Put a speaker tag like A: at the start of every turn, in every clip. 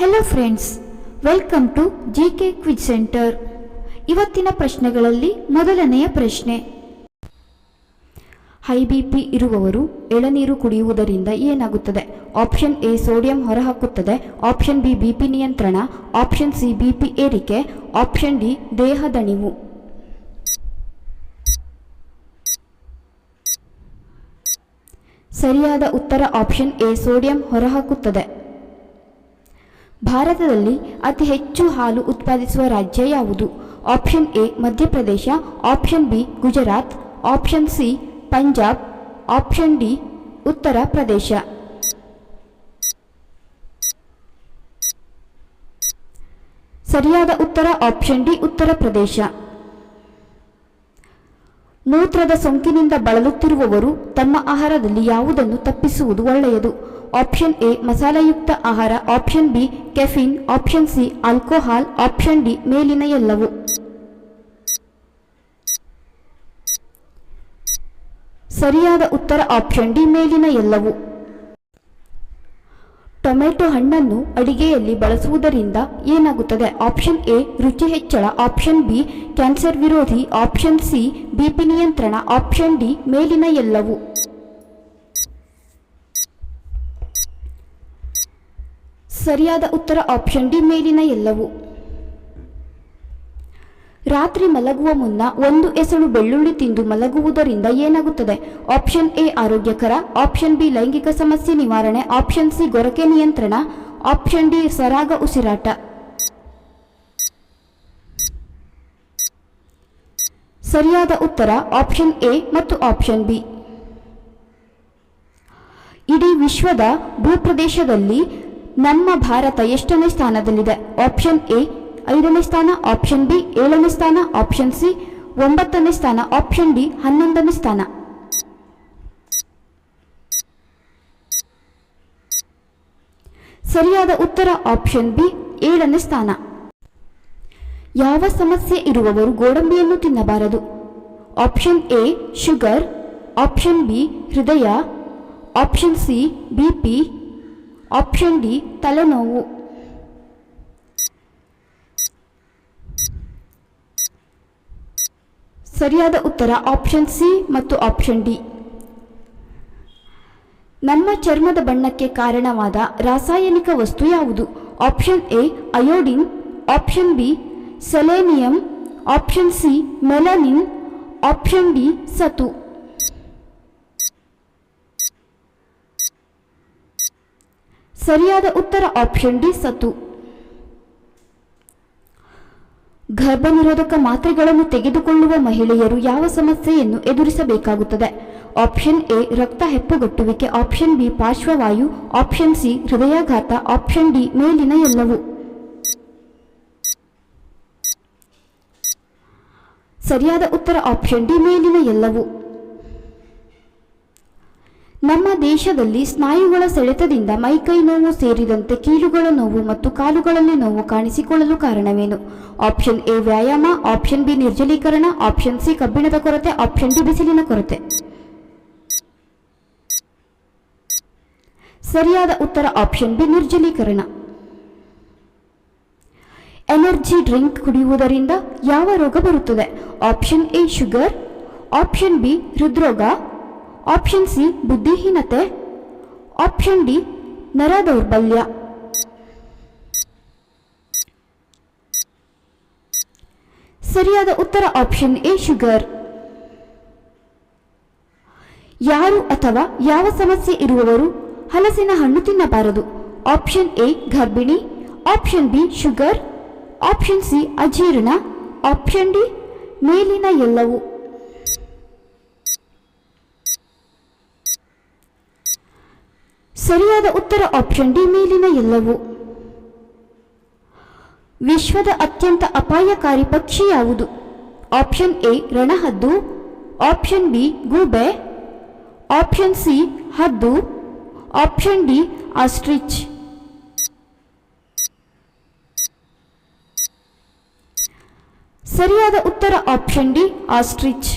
A: Hello friends welcome to G K quiz centre ಇವತ್ತಿನ ಪ್ರಶ್ನೆಗಳಲ್ಲಿ ಮೊದಲನೆಯ ಪ್ರಶ್ನೆ. ಹೈ ಬಿ ಪಿ ಇರುವವರು ಎಳನೀರು ಕುಡಿಯುವುದರಿಂದ ಏನಾಗುತ್ತದೆ? ಆಪ್ಷನ್ ಎ ಸೋಡಿಯಂ ಹೊರಹಾಕುತ್ತದೆ. ಆಪ್ಷನ್ ಬಿ ಬಿ ಪಿ ನಿಯಂತ್ರಣ. ಆಪ್ಷನ್ ಸಿ ಬಿ ಪಿ ಏರಿಕೆ. ಆಪ್ಷನ್ ಡಿ ದೇಹದಣಿವು ಸರಿಯಾದ ಉತ್ತರ ಆಪ್ಷನ್ ಎ ಸೋಡಿಯಂ ಹೊರಹಾಕುತ್ತದೆ. ಭಾರತದಲ್ಲಿ ಅತಿ ಹೆಚ್ಚು ಹಾಲು ಉತ್ಪಾದಿಸುವ ರಾಜ್ಯ ಯಾವುದು? Option A, Madhya Pradesh, option B, Gujarat, option C, Punjab, option D, Uttar Pradesh. ಸರಿಯಾದ ಉತ್ತರ ಆಪ್ಷನ್ ಡಿ, ಉತ್ತರ ಪ್ರದೇಶ. ಮೂತ್ರದ ಸೋಂಕಿನಿಂದ ಬಳಲುತ್ತಿರುವವರು ತಮ್ಮ ಆಹಾರದಲ್ಲಿ ಯಾವುದನ್ನು ತಪ್ಪಿಸುವುದು ಒಳ್ಳೆಯದು? ಆಪ್ಷನ್ ಎ ಮಸಾಲೆಯುಕ್ತ ಆಹಾರ option B caffeine option C alcohol option D ಮೇಲಿನ ಎಲ್ಲವು. ಸರಿಯಾದ ಉತ್ತರ ಆಪ್ಷನ್ ಡಿ ಮೇಲಿನ ಎಲ್ಲವು. ಟೊಮೆಟೊ ಹಣ್ಣನ್ನು ಅಡಿಗೆಯಲ್ಲಿ ಬಳಸುವುದರಿಂದ ಏನಾಗುತ್ತದೆ? ಆಪ್ಷನ್ ಎ ರುಚಿ ಹೆಚ್ಚಳ. ಆಪ್ಷನ್ ಬಿ ಕ್ಯಾನ್ಸರ್ ವಿರೋಧಿ. ಆಪ್ಷನ್ ಸಿ ಬಿಪಿ ನಿಯಂತ್ರಣ. ಆಪ್ಷನ್ ಡಿ ಮೇಲಿನ ಎಲ್ಲವು. ಸರಿಯಾದ ಉತ್ತರ ಆಪ್ಷನ್ ಡಿ ಮೇಲಿನ ಎಲ್ಲವು. ರಾತ್ರಿ ಮಲಗುವ ಮುನ್ನ ಒಂದು ಎಸಳು ಬೆಳ್ಳುಳ್ಳಿ ತಿಂದು ಮಲಗುವುದರಿಂದ ಏನಾಗುತ್ತದೆ? ಆಪ್ಷನ್ ಎ ಆರೋಗ್ಯಕರ ಆಪ್ಷನ್ ಬಿ ಲೈಂಗಿಕ ಸಮಸ್ಯೆ ನಿವಾರಣೆ ಆಪ್ಷನ್ ಸಿ ಗೊರಕೆ ನಿಯಂತ್ರಣ ಆಪ್ಷನ್ ಡಿ ಸರಾಗ ಉಸಿರಾಟ. ಸರಿಯಾದ ಉತ್ತರ ಆಪ್ಷನ್ ಎ ಮತ್ತು ಆಪ್ಷನ್ ಬಿ ಇಡೀ ವಿಶ್ವದ ಭೂಪ್ರದೇಶದಲ್ಲಿ ನಮ್ಮ ಭಾರತ ಎಷ್ಟನೇ ಸ್ಥಾನದಲ್ಲಿದೆ? ಆಪ್ಷನ್ ಎ ಐದನೇ ಸ್ಥಾನ ಆಪ್ಷನ್ ಬಿ ಏಳನೇ ಸ್ಥಾನ ಆಪ್ಷನ್ ಸಿ ಒಂಬತ್ತನೇ ಸ್ಥಾನ ಆಪ್ಷನ್ ಡಿ ಹನ್ನೊಂದನೇ ಸ್ಥಾನ. ಸರಿಯಾದ ಉತ್ತರ ಆಪ್ಷನ್ ಬಿ ಏಳನೇ ಸ್ಥಾನ. ಯಾವ ಸಮಸ್ಯೆ ಇರುವವರು ಗೋಡಂಬಿಯನ್ನು ತಿನ್ನಬಾರದು. Option A sugar option B ಹೃದಯ option C BP option D ತಲೆನೋವು. ಸರಿಯಾದ ಉತ್ತರ ಆಪ್ಷನ್ ಸಿ ಮತ್ತು ಆಪ್ಷನ್ ಡಿ ನಮ್ಮ ಚರ್ಮದ ಬಣ್ಣಕ್ಕೆ ಕಾರಣವಾದ ರಾಸಾಯನಿಕ ವಸ್ತು ಯಾವುದು? Option A iodine option B selenium option C melanin option D ಸತು. ಸರಿಯಾದ ಉತ್ತರ ಆಪ್ಷನ್ ಡಿ ಸತು ಗರ್ಭನಿರೋಧಕ ಮಾತ್ರೆಗಳನ್ನು ತೆಗೆದುಕೊಳ್ಳುವ ಮಹಿಳೆಯರು ಯಾವ ಸಮಸ್ಯೆಯನ್ನು ಎದುರಿಸಬೇಕಾಗುತ್ತದೆ? ಆಪ್ಷನ್ ಎ, ರಕ್ತ ಹೆಪ್ಪುಗಟ್ಟುವಿಕೆ ಆಪ್ಷನ್ ಬಿ, ಪಾರ್ಶ್ವವಾಯು ಆಪ್ಷನ್ ಸಿ, ಹೃದಯಾಘಾತ ಆಪ್ಷನ್ ಡಿ, ಮೇಲಿನ ಎಲ್ಲವು. ಸರಿಯಾದ ಉತ್ತರ ಆಪ್ಷನ್ ಡಿ, ಮೇಲಿನ ಎಲ್ಲವು. ನಮ್ಮ ದೇಶದಲ್ಲಿ ಸ್ನಾಯುಗಳ ಸೆಳೆತದಿಂದ ಮೈಕೈ ನೋವು ಸೇರಿದಂತೆ ಕೀಲುಗಳ ನೋವು ಮತ್ತು ಕಾಲುಗಳಲ್ಲಿ ನೋವು ಕಾಣಿಸಿಕೊಳ್ಳಲು ಕಾರಣವೇನು? ಆಪ್ಷನ್ ಎ ವ್ಯಾಯಾಮ, ಆಪ್ಷನ್ ಬಿ ನಿರ್ಜಲೀಕರಣ, ಆಪ್ಷನ್ ಸಿ ಕಬ್ಬಿಣದ ಕೊರತೆ, ಆಪ್ಷನ್ ಡಿ ಬಿಸಿಲಿನ ಕೊರತೆ. ಸರಿಯಾದ ಉತ್ತರ ಆಪ್ಷನ್ ಬಿ ನಿರ್ಜಲೀಕರಣ. ಎನರ್ಜಿ ಡ್ರಿಂಕ್ ಕುಡಿಯುವುದರಿಂದ ಯಾವ ರೋಗ ಬರುತ್ತದೆ? Option A sugar, option B ಹೃದ್ರೋಗ ಆಪ್ಷನ್ ಸಿ ಬುದ್ಧಿಹೀನತೆ. ಆಪ್ಷನ್ ಡಿ ನರ ದೌರ್ಬಲ್ಯ ಸರಿಯಾದ ಉತ್ತರ ಆಪ್ಷನ್ ಎ ಶುಗರ್ ಯಾರು ಅಥವಾ ಯಾವ ಸಮಸ್ಯೆ ಇರುವವರು ಹಲಸಿನ ಹಣ್ಣು ತಿನ್ನಬಾರದು. ಆಪ್ಷನ್ ಎ ಗರ್ಭಿಣಿ. Option B sugar option C ಅಜೀರ್ಣ. ಆಪ್ಷನ್ ಡಿ ಮೇಲಿನ ಎಲ್ಲವು. ಸರಿಯಾದ ಉತ್ತರ ಆಪ್ಷನ್ ಡಿ ಮೇಲಿನ ಎಲ್ಲವೂ. ವಿಶ್ವದ ಅತ್ಯಂತ ಅಪಾಯಕಾರಿ ಪಕ್ಷಿ ಯಾವುದು? ಆಪ್ಷನ್ ಎ ರಣಹದ್ದು. ಆಪ್ಷನ್ ಬಿ ಗೂಬೆ. ಆಪ್ಷನ್ ಸಿ ಹದ್ದು. ಆಪ್ಷನ್ ಡಿ ಆಸ್ಟ್ರಿಚ್ ಸರಿಯಾದ ಉತ್ತರ ಆಪ್ಷನ್ ಡಿ ಆಸ್ಟ್ರಿಚ್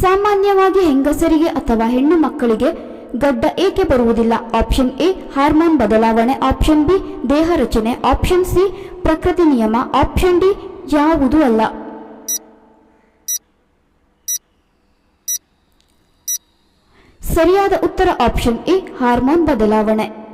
A: ಸಾಮಾನ್ಯವಾಗಿ ಹೆಂಗಸರಿಗೆ ಅಥವಾ ಹೆಣ್ಣು ಮಕ್ಕಳಿಗೆ ಗಡ್ಡ ಏಕೆ ಬರುವುದಿಲ್ಲ? ಆಪ್ಷನ್ ಎ ಹಾರ್ಮೋನ್ ಬದಲಾವಣೆ. ಆಪ್ಷನ್ ಬಿ ದೇಹ ರಚನೆ. ಆಪ್ಷನ್ ಸಿ ಪ್ರಕೃತಿ ನಿಯಮ. ಆಪ್ಷನ್ ಡಿ ಯಾವುದೂ ಅಲ್ಲ. ಸರಿಯಾದ ಉತ್ತರ ಆಪ್ಷನ್ ಎ ಹಾರ್ಮೋನ್ ಬದಲಾವಣೆ.